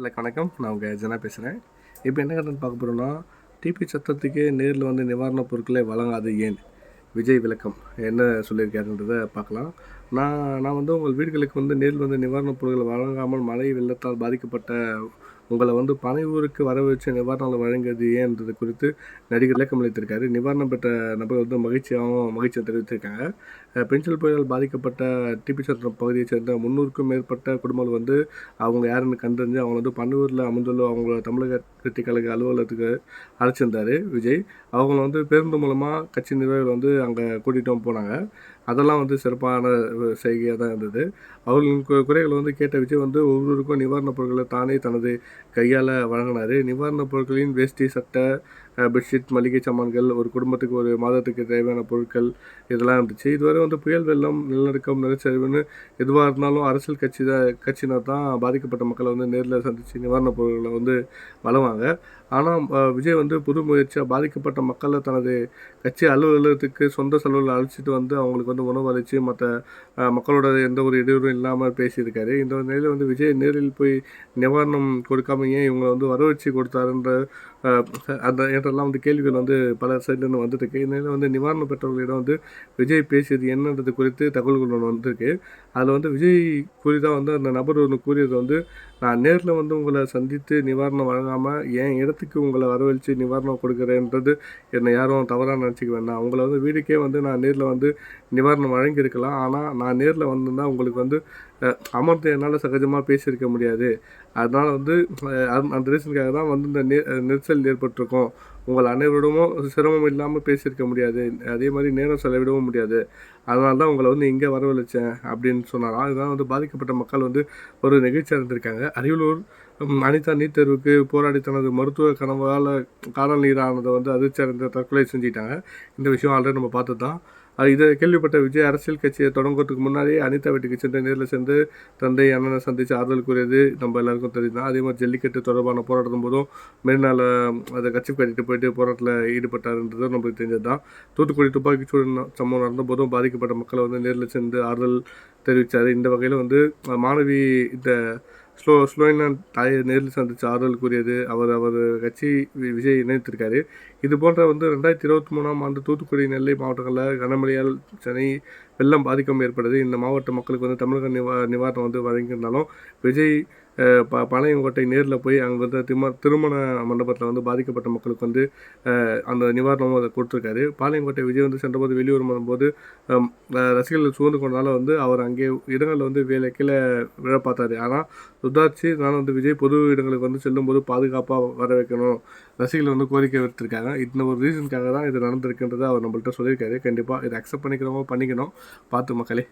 இல்லை வணக்கம். நான் உங்கள் ஜனா பேசுகிறேன் இப்போ என்ன கட்டணம் பார்க்க போகிறோன்னா டிபி சத்தத்துக்கே நேரில் வந்து நிவாரணப் பொருட்களை வழங்காது ஏன்? விஜய் விளக்கம். என்ன சொல்லியிருக்காருன்றதை பார்க்கலாம். நான் நான் வந்து உங்கள் வீடுகளுக்கு வந்து நேரில் வந்து நிவாரணப் பொருட்களை வழங்காமல் மழை வெள்ளத்தால் பாதிக்கப்பட்ட உங்களை வந்து பனையூருக்கு வர வச்சு நிவாரணம் வழங்கியது ஏன்றது குறித்து நடிகர் விளக்கம் அளித்திருக்காரு. நிவாரணம் பெற்ற நபர் வந்து மகிழ்ச்சியாகவும் மகிழ்ச்சியை தெரிவித்திருக்காங்க. பென்சில் புயலால் பாதிக்கப்பட்ட டிபி சத்திரம் பகுதியைச் சேர்ந்த முந்நூறுக்கும் மேற்பட்ட குடும்பங்கள் வந்து அவங்க யாருன்னு கண்டறிஞ்சு அவங்க வந்து பன்னூரில் அமைந்துள்ள அவங்க தமிழக கட்சி கழக அலுவலகத்துக்கு அழைச்சிருந்தார் விஜய். அவங்கள வந்து பேருந்து மூலமாக கட்சி நிர்வாகிகள் வந்து அங்கே கூட்டிகிட்டும் போனாங்க. அதெல்லாம் வந்து சிறப்பான செய்கையாக தான் இருந்தது. அவர்களின் குறைகளை வந்து கேட்ட விஜய் வந்து ஒவ்வொருவருக்கும் நிவாரணப் பொருட்களை தானே தனது கையால் வழங்கினார். நிவாரணப் பொருட்களின் வேஷ்டி சட்டை பெட்ஷீட் மளிகை சாமான்கள் ஒரு குடும்பத்துக்கு ஒரு மாதத்துக்கு தேவையான பொருட்கள் இதெல்லாம் இருந்துச்சு. இதுவரை வந்து புயல் வெள்ளம் நிலநடுக்கம் நிலச்சரிவுன்னு எதுவாக இருந்தாலும் அரசியல் கட்சி தான் கட்சியினர் தான் பாதிக்கப்பட்ட மக்களை வந்து நேரில் சந்தித்து நிவாரணப் பொருட்களை வந்து வழங்குவாங்க. ஆனால் விஜய் வந்து புது முயற்சியாக பாதிக்கப்பட்ட மக்களை தனது கட்சி அலுவலகத்துக்கு சொந்த செலவில் அழைச்சிட்டு வந்து அவங்களுக்கு வந்து உணவு அளித்து மற்ற மக்களோட எந்த ஒரு இடையூறும் இல்லாமல் பேசியிருக்காரு. இந்த நிலையில் வந்து விஜய் நேரில் போய் நிவாரணம் கொடுக்காம ஏன் இவங்களை வந்து வரவழைச்சி கொடுத்தாருன்ற அந்த என்றெல்லாம் வந்து கேள்விகள் வந்து பல சைட்லேருந்து வந்துருக்கு இந்த வந்து நிவாரணம் பெற்றவர்களிடம் வந்து விஜய் பேசியது என்னன்றது குறித்து தகவல்கள் ஒன்று வந்திருக்கு. அதில் வந்து விஜய் கூறிதான் வந்து அந்த நபர் ஒன்று கூறியது வந்து நான் நேரில் வந்து உங்களை சந்தித்து நிவாரணம் வழங்காமல் என் இடத்துக்கு உங்களை வரவழைச்சு நிவாரணம் கொடுக்குறேன்றது என்னை யாரும் தவறாக நினச்சிக்க வேண்டாம். உங்களை வந்து வீடுக்கே வந்து நான் நேரில் வந்து நிவாரணம் வழங்கியிருக்கலாம். ஆனால் நான் நேரில் வந்திருந்தால் உங்களுக்கு வந்து அமர்ந்து என்னால் சகஜமாக பேசியிருக்க முடியாது. அதனால் வந்து அந்த ரீசனுக்காக தான் வந்து இந்த நெரிசல் ஏற்பட்டிருக்கும். உங்கள் அனைவரிடமும் சிரமம் இல்லாமல் பேசியிருக்க முடியாது. அதே மாதிரி நேரம் செலவிடவும் முடியாது. அதனால தான் உங்களை வந்து இங்கே வரவழைச்சேன் அப்படின்னு சொன்னாங்க அதுதான் வந்து பாதிக்கப்பட்ட மக்கள் வந்து ஒரு நிகழ்ச்சி இருந்திருக்காங்க அரியலூர் அனிதா நீட் தேர்வுக்கு போராடி தனது மருத்துவ கனவால் காணல் நீரானதை வந்து அதிர்ச்சி அடைந்த தற்கொலை செஞ்சுட்டாங்க. இந்த விஷயம் ஆல்ரெடி நம்ம பார்த்து தான் இதை கேள்விப்பட்ட விஜய் அரசியல் கட்சியை தொடங்குறதுக்கு முன்னாடி அனிதா வீட்டுக்கு சென்று நேரில் சென்று தந்தை அண்ணனை சந்தித்து ஆறுதல் கூறியது. நம்ம எல்லாருக்கும் தெரியும் அதே மாதிரி ஜல்லிக்கட்டு தொடர்பான போராட்டம் போதும் மெரினால அதை கட்சி கட்டிட்டு போயிட்டு போராட்டத்தில் ஈடுபட்டாருன்றதும் நம்மளுக்கு தெரிஞ்சது தான் தூத்துக்குடி துப்பாக்கிச்சூடு சம்பவம் நடந்த போதும் பாதிக்கப்பட்ட மக்களை வந்து நேரில் சென்று ஆறுதல் தெரிவித்தார் இந்த வகையில் வந்து மாணவி இந்த ஸ்லோ ஸ்லோயினா தாயை நேரில் சந்தித்து ஆறுதல் கூறியது. அவர் அவர் கட்சி விஜய் இணைத்திருக்காரு. இது போன்ற வந்து ரெண்டாயிரத்தி இருபத்தி மூணாம் ஆண்டு தூத்துக்குடி நெல்லை மாவட்டங்களில் கனமழையால் சென்னை வெள்ளம் பாதிக்கம் ஏற்படுது. இந்த மாவட்ட மக்களுக்கு வந்து தமிழக நிவா நிவாரணம் வந்து வழங்கியிருந்தாலும் விஜய் ப பாளையங்கோட்டை நேரில் போய் அங்கே வந்து திரும திருமண மண்டபத்தில் வந்து பாதிக்கப்பட்ட மக்களுக்கு வந்து அந்த நிவாரணமும் அதை கொடுத்துருக்காரு. பாளையங்கோட்டை விஜய் வந்து சென்றபோது வெளியூர் வரும்போது ரசிகர்கள் சூழ்ந்து கொண்டனால வந்து அவர் அங்கே இடங்களில் வந்து வேலை கீழே விழ பார்த்தாரு. ஆனால் சுதாரிச்சு நான் வந்து விஜய் பொது இடங்களுக்கு வந்து செல்லும்போது பாதுகாப்பாக வர வைக்கணும். ரசிகர்கள் வந்து கோரிக்கை விடுத்திருக்காங்க. இந்த ஒரு ரீசனுக்காக தான் இது நடந்திருக்குன்றதை அவர் நம்மள்கிட்ட சொல்லியிருக்காரு. கண்டிப்பாக இதை அக்செப்ட் பண்ணிக்கிறவங்க பண்ணிக்கணும். பார்த்து மக்களே.